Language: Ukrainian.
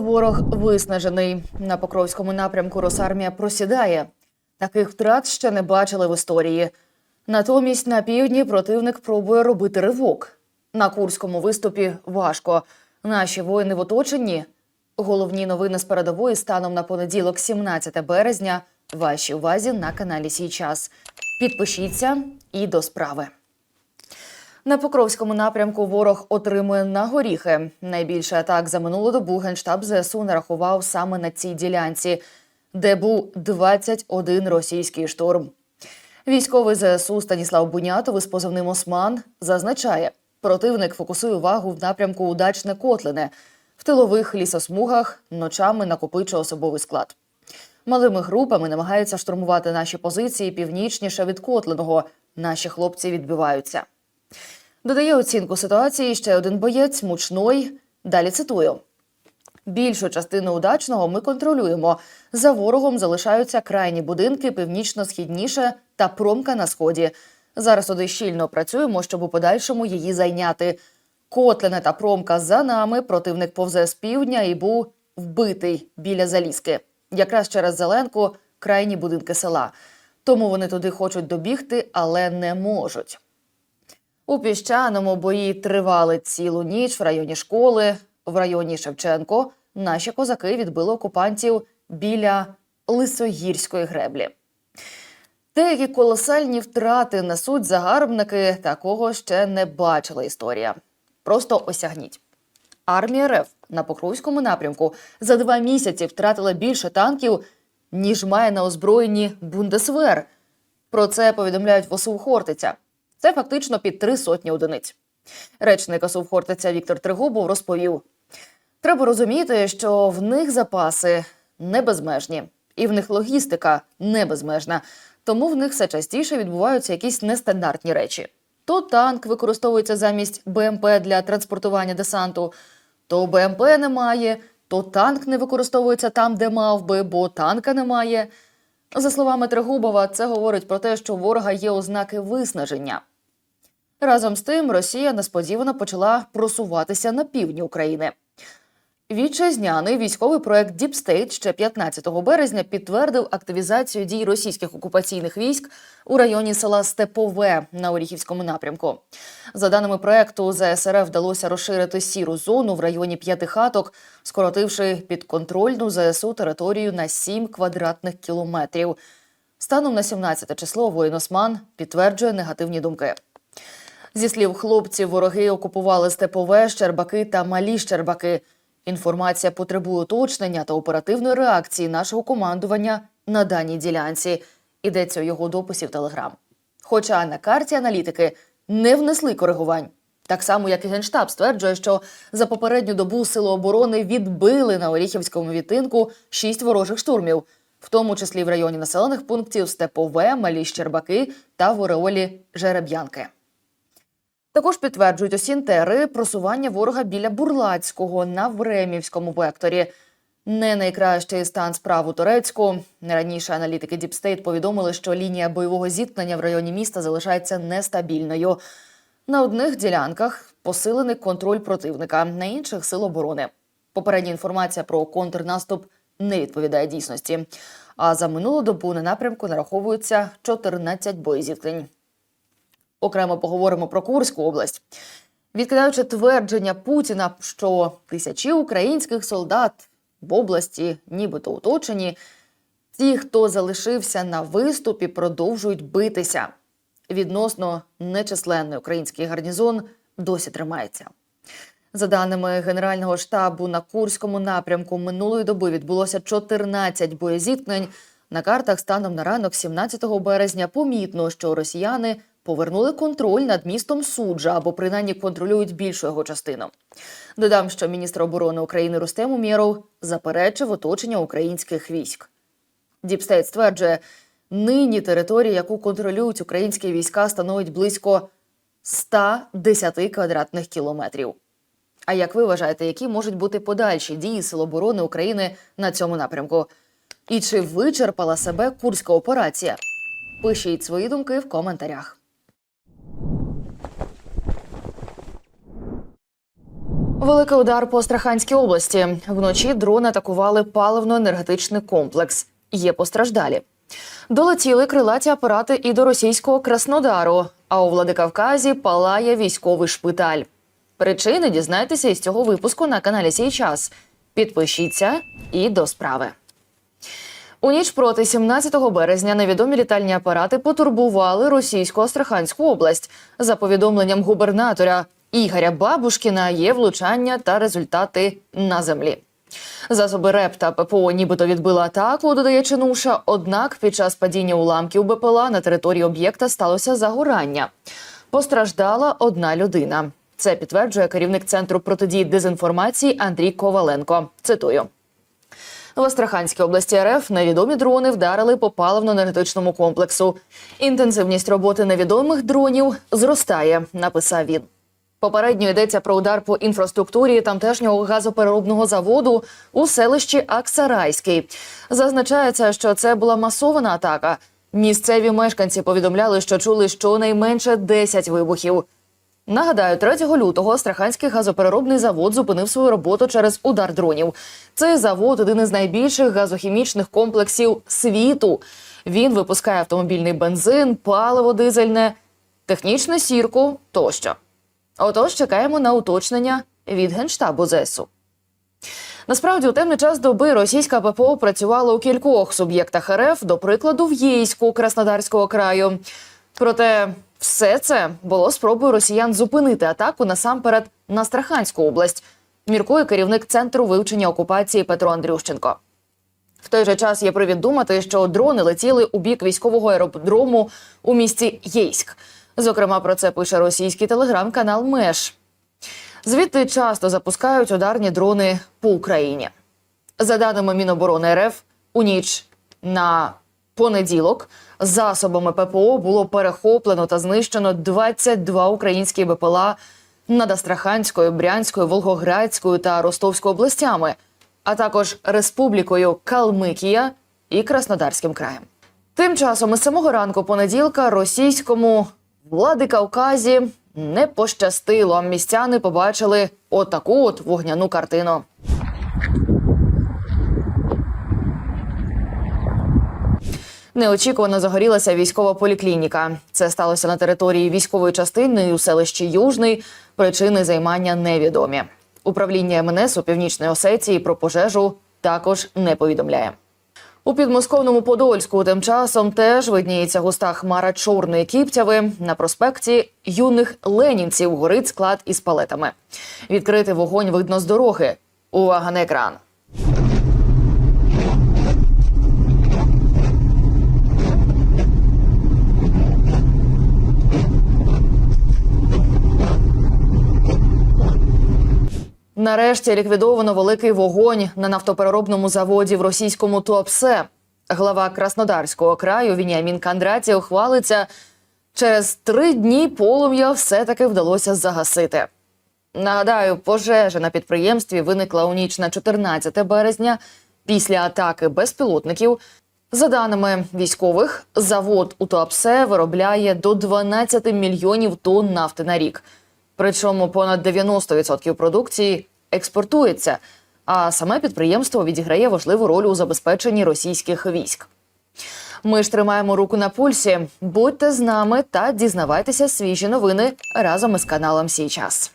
Ворог виснажений. На Покровському напрямку Росармія просідає. Таких втрат ще не бачили в історії. Натомість на півдні противник пробує робити ривок. На курському виступі важко. Наші воїни в оточенні. Головні новини з передової станом на понеділок, 17 березня. Вашій увазі на каналі Сій час. Підпишіться і до справи. На Покровському напрямку ворог отримує на горіхи. Найбільше атак за минулу добу генштаб ЗСУ нарахував саме на цій ділянці, де був 21 російський штурм. Військовий ЗСУ Станіслав Бунятов із позивним Осман зазначає, противник фокусує увагу в напрямку Удачне Котлине. В тилових лісосмугах ночами накопичує особовий склад. Малими групами намагаються штурмувати наші позиції північніше від Котлиного. Наші хлопці відбиваються. Додає оцінку ситуації ще один боєць мучной. Далі цитую: більшу частину удачного ми контролюємо. За ворогом залишаються крайні будинки північно-східніше та промка на сході. Зараз туди щільно працюємо, щоб у подальшому її зайняти. Котлине та промка за нами. Противник повзе з півдня і був вбитий біля залізки. Якраз через зеленку крайні будинки села. Тому вони туди хочуть добігти, але не можуть. У піщаному бої тривали цілу ніч в районі школи, в районі Шевченко. Наші козаки відбили окупантів біля Лисогірської греблі. Деякі колосальні втрати несуть загарбники, такого ще не бачила історія. Просто осягніть. Армія РФ на Покровському напрямку за два місяці втратила більше танків, ніж має на озброєнні Бундесвер. Про це повідомляють в ОСУ Хортиця. Це фактично під три сотні одиниць. Речник ОСУ Хортиця Віктор Тригубов розповів: треба розуміти, що в них запаси не безмежні, і в них логістика не безмежна. Тому в них все частіше відбуваються якісь нестандартні речі. То танк використовується замість БМП для транспортування десанту, то БМП немає, то танк не використовується там, де мав би, бо танка немає. За словами Трегубова, це говорить про те, що ворога є ознаки виснаження. Разом з тим, Росія несподівано почала просуватися на півдні України. Вітчизняний військовий проект State ще 15 березня підтвердив активізацію дій російських окупаційних військ у районі села Степове на Оріхівському напрямку. За даними проекту, ЗСРФ вдалося розширити сіру зону в районі п'яти хаток, скоротивши підконтрольну ЗСУ територію на 7 квадратних кілометрів. Станом на 17 число воїн Осман підтверджує негативні думки. Зі слів хлопців, вороги окупували Степове, Щербаки та Малі Щербаки. Інформація потребує уточнення та оперативної реакції нашого командування на даній ділянці. Йдеться у його дописі в Телеграм. Хоча на карті аналітики не внесли коригувань. Так само, як і Генштаб стверджує, що за попередню добу сили оборони відбили на Оріхівському відтинку шість ворожих штурмів, в тому числі в районі населених пунктів Степове, Малі Щербаки та в Ореолі Жереб'янки. Також підтверджують осінтери просування ворога біля Бурлацького на Времівському векторі. Не найкращий стан справ у Турецьку. Раніше аналітики State повідомили, що лінія бойового зіткнення в районі міста залишається нестабільною. На одних ділянках посилений контроль противника, на інших сил оборони. Попередня інформація про контрнаступ не відповідає дійсності. А за минулу добу на напрямку нараховується 14 боєзіткнень. Окремо поговоримо про Курську область. Відкидаючи твердження Путіна, що тисячі українських солдат в області нібито оточені, ті, хто залишився на виступі, продовжують битися. Відносно нечисленний український гарнізон досі тримається. За даними Генерального штабу на Курському напрямку минулої доби відбулося 14 боєзіткнень. На картах станом на ранок 17 березня помітно, що росіяни повернули контроль над містом Суджа або принаймні контролюють більшу його частину. Додам, що міністр оборони України Рустем Умєров заперечив оточення українських військ. Діпстейт стверджує, нині територія, яку контролюють українські війська, становить близько 110 квадратних кілометрів. А як ви вважаєте, які можуть бути подальші дії Сил оборони України на цьому напрямку? І чи вичерпала себе курська операція? Пишіть свої думки в коментарях. Великий удар по Астраханській області. Вночі дрони атакували паливно-енергетичний комплекс. Є постраждалі. Долетіли крилаті апарати і до російського Краснодару. А у Владикавказі палає військовий шпиталь. Причини дізнайтеся із цього випуску на каналі Сій час. Підпишіться і до справи. У ніч проти 17 березня невідомі літальні апарати потурбували російську Астраханську область. За повідомленням губернатора Ігоря Бабушкіна є влучання та результати на землі. Засоби РЕП та ППО нібито відбили атаку, додає Чинуша. Однак під час падіння уламків БПЛА на території об'єкта сталося загорання. Постраждала одна людина. Це підтверджує керівник центру протидії дезінформації Андрій Коваленко. Цитую. В Астраханській області РФ невідомі дрони вдарили по паливно-енергетичному комплексу. Інтенсивність роботи невідомих дронів зростає, написав він. Попередньо йдеться про удар по інфраструктурі тамтешнього газопереробного заводу у селищі Аксарайський. Зазначається, що це була масована атака. Місцеві мешканці повідомляли, що чули щонайменше 10 вибухів. Нагадаю, 3 лютого Астраханський газопереробний завод зупинив свою роботу через удар дронів. Цей завод один із найбільших газохімічних комплексів світу. Він випускає автомобільний бензин, паливо дизельне, технічну сірку тощо. Отож, чекаємо на уточнення від генштабу ЗСУ. Насправді, у темний час доби російська ППО працювала у кількох суб'єктах РФ, до прикладу, в Єйську Краснодарського краю. Проте все це було спробою росіян зупинити атаку насамперед на Страханську область. Міркує керівник центру вивчення окупації Петро Андрющенко. В той же час є привід думати, що дрони летіли у бік військового аеродрому у місті Єйськ. Зокрема, про це пише російський телеграм-канал Меш. Звідти часто запускають ударні дрони по Україні. За даними Міноборони РФ, у ніч на понеділок засобами ППО було перехоплено та знищено 22 українські БПЛА над Астраханською, Брянською, Волгоградською та Ростовською областями, а також Республікою Калмикія і Краснодарським краєм. Тим часом із самого ранку понеділка російському влади Кавказі не пощастило. Містяни побачили отаку от вогняну картину. Неочікувано загорілася військова поліклініка. Це сталося на території військової частини у селищі Южний. Причини займання невідомі. Управління МНС у північної Осетії про пожежу також не повідомляє. У підмосковному Подольську тим часом теж видніється густа хмара чорної кіптяви. На проспекті юних ленінців горить склад із палетами. Відкритий вогонь видно з дороги. Увага на екран. Нарешті ліквідовано великий вогонь на нафтопереробному заводі в російському Туапсе. Глава Краснодарського краю Вініамін Кандратів хвалиться. Через три дні полум'я все-таки вдалося загасити. Нагадаю, пожежа на підприємстві виникла у ніч на 14 березня після атаки безпілотників. За даними військових, завод у Туапсе виробляє до 12 мільйонів тонн нафти на рік. Причому понад 90% продукції експортується, а саме підприємство відіграє важливу роль у забезпеченні російських військ. Ми ж тримаємо руку на пульсі. Будьте з нами та дізнавайтеся свіжі новини разом із каналом Сій час.